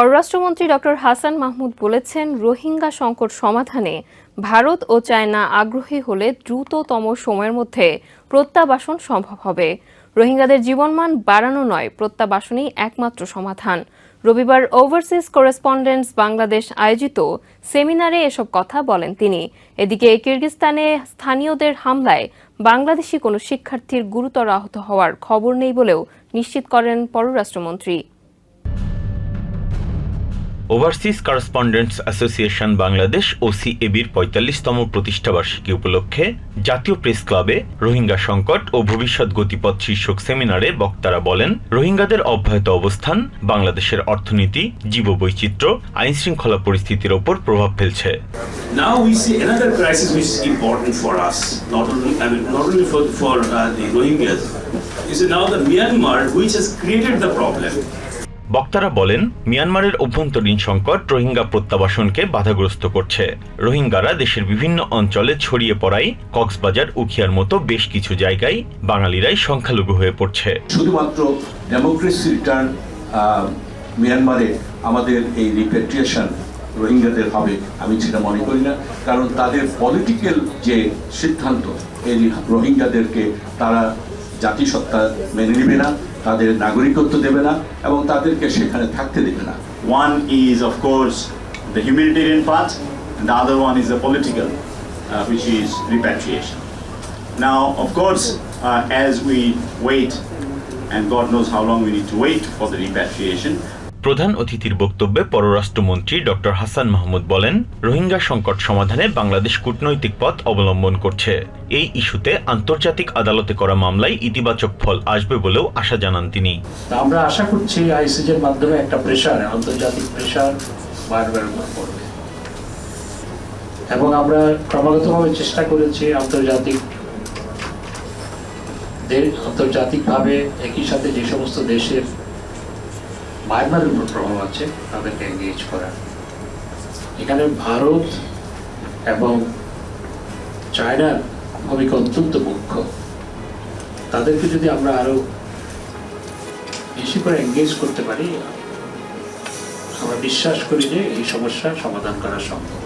পররাষ্ট্রমন্ত্রী ডক্টর হাসান মাহমুদ বলেছেন, রোহিঙ্গা সংকট সমাধানে ভারত ও চায়না আগ্রহী হলে দ্রুততম সময়ের মধ্যে প্রত্যাবাসন সম্ভব হবে। রোহিঙ্গাদের জীবনমান বাড়ানো নয়, প্রত্যাবাসনই একমাত্র সমাধান। রবিবার ওভারসিজ করেসপন্ডেন্টস বাংলাদেশ আয়োজিত সেমিনারে এসব কথা বলেন তিনি। এদিকে কিরগিস্তানে স্থানীয়দের হামলায় বাংলাদেশি কোনো শিক্ষার্থীর গুরুতর আহত হওয়ার খবর নেই বলেও নিশ্চিত করেন পররাষ্ট্রমন্ত্রী। ওভারসিজ করেসপন্ডেন্টস অ্যাসোসিয়েশন বাংলাদেশ ও সিএবির পঁয়তাল্লিশতম প্রতিষ্ঠাবার্ষিকী উপলক্ষে জাতীয় প্রেস ক্লাবে রোহিঙ্গা সংকট ও ভবিষ্যৎ গতিপথ শীর্ষক সেমিনারে বক্তারা বলেন রোহিঙ্গাদের অব্যাহত অবস্থান বাংলাদেশের অর্থনীতি জীববৈচিত্র্য আইন শৃঙ্খলা পরিস্থিতির ওপর প্রভাব ফেলছে is uh, now the Myanmar which has created the problem. বক্তারা বলেন, মিয়ানমারের অভ্যন্তরীণ সংকট রোহিঙ্গা প্রত্যাবাসনকে বাধাগ্রস্ত করছে। রোহিঙ্গারা দেশের বিভিন্ন অঞ্চলে ছড়িয়ে পড়ায় কক্সবাজার, উখিয়ার মতো বেশ কিছু জায়গায় বাঙালিরাই সংখ্যালঘু হয়ে পড়ছে। শুধুমাত্র ডেমোক্রেসি রিটার্ন মিয়ানমারে আমাদের এই রিপেট্রিয়েশন রোহিঙ্গাদের হবে, আমি সেটা মনে করি না। কারণ তাদের পলিটিক্যাল যে সিদ্ধান্ত, এই রোহিঙ্গাদেরকে তারা জাতিসত্তা মেনে নেবে না তাদের নাগরিকত্ব দেবে না এবং তাদেরকে সেখানে থাকতে দেবে না course, the humanitarian part, and the other one is the political, uh, which is repatriation. Now, of course, uh, as we wait, and God knows how long we need to wait for the repatriation, প্রধান অতিথির বক্তব্যে পররাষ্ট্রমন্ত্রী doctor Hasan Mahmud বলেন, রোহিঙ্গা সংকট সমাধানে বাংলাদেশ কূটনৈতিক পথ অবলম্বন করছে। এই ইস্যুতে আন্তর্জাতিক আদালতে করা মামলায় ইতিবাচক ফল আসবে বলেও আশা জানান তিনি। আমরা আশা করছি আইসিজের মাধ্যমে একটা প্রেশার আন্তর্জাতিক প্রেশার বারবার পড়বে। এবং আমরা ক্রমাগতভাবে চেষ্টা করেছি আন্তর্জাতিক আন্তর্জাতিকভাবে একই সাথে যে সমস্ত দেশের মায়ানমারের উপর প্রভাব আছে তাদেরকে এঙ্গেজ করা। এখানে ভারত এবং চায়নার ভূমিকা অত্যন্ত মুখ্য। তাদেরকে যদি আমরা আরও বেশি করে এঙ্গেজ করতে পারি, আমরা বিশ্বাস করি যে এই সমস্যার সমাধান করা সম্ভব।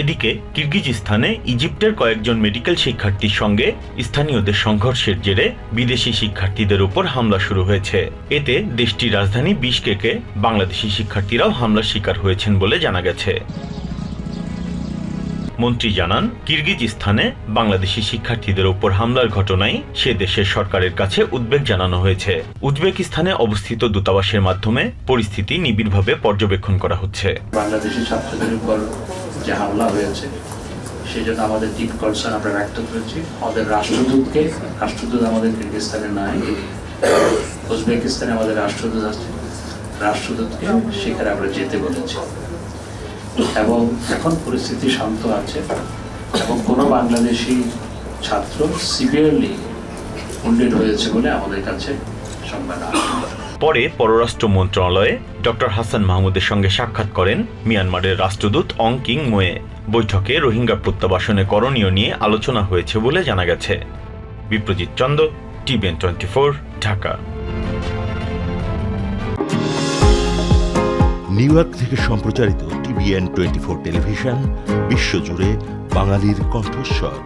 এদিকে কিরগিজস্তানে ইজিপ্টের কয়েকজন মেডিকেল শিক্ষার্থীর সঙ্গে স্থানীয়দের সংঘর্ষের জেরে বিদেশি শিক্ষার্থীদের উপর হামলা শুরু হয়েছে। এতে দেশটির রাজধানী বিশকেকে বাংলাদেশি শিক্ষার্থীরাও হামলার শিকার হয়েছেন বলে জানা গেছে। মন্ত্রী জানান, কিরগিজস্তানে বাংলাদেশি শিক্ষার্থীদের উপর হামলার ঘটনায় সে দেশের সরকারের কাছে উদ্বেগ জানানো হয়েছে। উজবেকিস্তানে অবস্থিত দূতাবাসের মাধ্যমে পরিস্থিতি নিবিড়ভাবে পর্যবেক্ষণ করা হচ্ছে। বাংলাদেশি ছাত্রদের উপর যে হামলা হয়েছে, সেই জন্য আমাদের ডিপ কনসার্ন আমরা ব্যক্ত করেছি। আমাদের রাষ্ট্রদূতকে, রাষ্ট্রদূত আমাদের কিরগিস্তানে নাই উজবেকিস্তানে আমাদের রাষ্ট্রদূত আছে। রাষ্ট্রদূতকে সেখানে আমরা যেতে বলেছি। এবং এখন পরিস্থিতি শান্ত আছে এবং কোনো বাংলাদেশি ছাত্র সিভিয়ারলি উন্ডেড হয়েছে বলে আমাদের কাছে পরে পররাষ্ট্র মন্ত্রণালয়ে ডক্টর হাসান মাহমুদের সঙ্গে সাক্ষাৎ করেন মিয়ানমারের রাষ্ট্রদূত অং কিং মোয়ে। বৈঠকে রোহিঙ্গা প্রত্যাবাসনে করণীয় নিয়ে আলোচনা হয়েছে বলে জানা গেছে। Biprajit Chanda TVN twenty four Dhaka. New York থেকে সম্প্রচারিত টিভিএন টোয়েন্টি ফোর টেলিভিশন বিশ্বজুড়ে বাঙালির কণ্ঠস্বর।